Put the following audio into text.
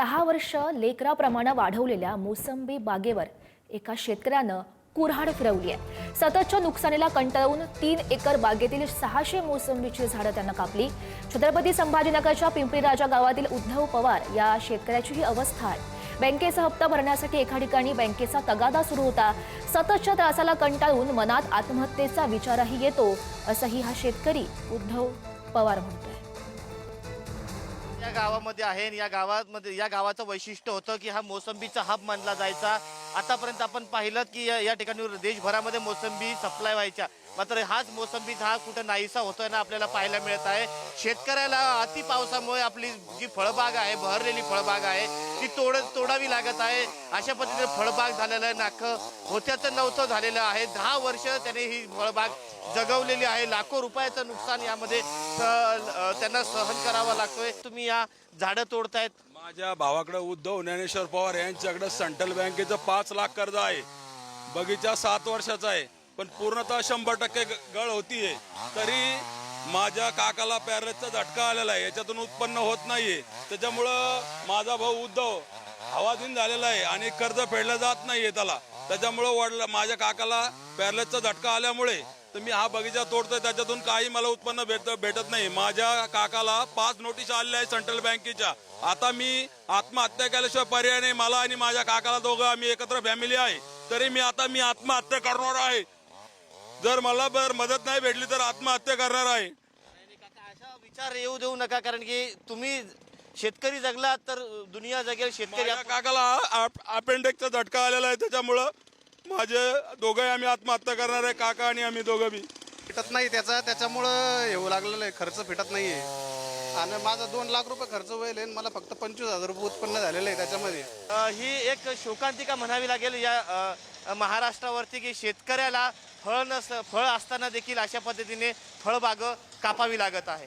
दहा वर्ष लेकराप्रमाणे वाढवलेल्या मोसंबी बागेवर एका शेतकऱ्यानं कुऱ्हाड फिरवली आहे सततच्या नुकसानीला कंटाळून तीन एकर बागेतील सहाशे मोसंबीची झाडं त्यानं कापली. छत्रपती संभाजीनगरच्या पिंपरी राजा गावातील उद्धव पवार या शेतकऱ्याची ही अवस्था आहे. बँकेचा हप्ता भरण्यासाठी एका ठिकाणी बँकेचा तगादा सुरू होता. सततच्या त्रासाला कंटाळून मनात आत्महत्येचा विचारही येतो असंही हा शेतकरी उद्धव पवार म्हणतोय. या गावामध्ये आहे या गावामध्ये या गावाचं वैशिष्ट्य होतं की हा मोसंबीचा हब मानला जायचा. आतापर्यंत आपण पाहिलं की या या ठिकाणी देशभरामध्ये मोसंबी सप्लाय व्हायच्या. मात्र हाच मोसंबीचा हा कुठं नाहीसा होतोय ना आपल्याला पाहायला मिळत आहे. शेतकऱ्याला अति पावसामुळे आपली जी फळबाग आहे बहरलेली फळबाग आहे ती तोड तोडावी लागत आहे. अशा पद्धतीने फळबाग झालेलं आहे. नाक होत्याचं नव्हतं झालेलं आहे. दहा वर्ष त्याने ही फळबाग जगवलेली आहे. लाखो रुपयाचं नुकसान यामध्ये त्यांना सहन करावा लागतोय. तुम्ही या झाडं तोडतायत. माझ्या भावाकडे उद्धव ज्ञानेश्वर पवार यांच्याकडे सेंट्रल बँकेचं पाच लाख कर्ज आहे. बगीचा सात वर्षाचा आहे. पण पूर्णतः शंभर टक्के गळ होतीये. तरी माझ्या काकाला पॅरलेसचा झटका आलेला आहे. याच्यातून उत्पन्न होत नाहीये. त्याच्यामुळं माझा भाऊ उद्धव हवाधीन झालेला आहे आणि कर्ज फेडलं जात नाहीये त्याला. त्याच्यामुळं वडला माझ्या काकाला पॅरलेसचा झटका आल्यामुळे तर मी हा बगीचा तोडतोय. त्याच्यातून काही मला उत्पन्न भेट भेटत नाही. माझ्या काकाला पाच नोटीस आलेल्या आहे सेंट्रल बँकेच्या. आता मी आत्महत्या केल्याशिवाय पर्याय नाही. मला आणि माझ्या काकाला दोघं आम्ही एकत्र फॅमिली आहे. तरी मी आता मी आत्महत्या करणार आहे. जर मला बर मदत नाही भेटली तर आत्महत्या करणार आहे. काका असा विचार येऊ देऊ नका कारण की तुम्ही शेतकरी जगलात तर दुनिया जगेल शेतकरी माझ्या काकाला अपेंडिक्सचा झटका आलेला आहे त्याच्यामुळं माझे दोघंही आम्ही आत्महत्या करणार आहे काका आणि आम्ही दोघं बी. फिटत नाही त्याचा त्याच्यामुळं येऊ लागलेलं आहे खर्च फिटत नाहीये. आणि माझा दोन लाख रुपये खर्च होईल आणि मला फक्त पंचवीस हजार रुपये उत्पन्न झालेलं आहे त्याच्यामध्ये. ही एक शोकांतिका म्हणावी लागेल या अ, महाराष्ट्रावरती की शेतकऱ्याला फळ नस फळ असताना देखील अशा पद्धतीने फळबाग कापावी लागत आहे.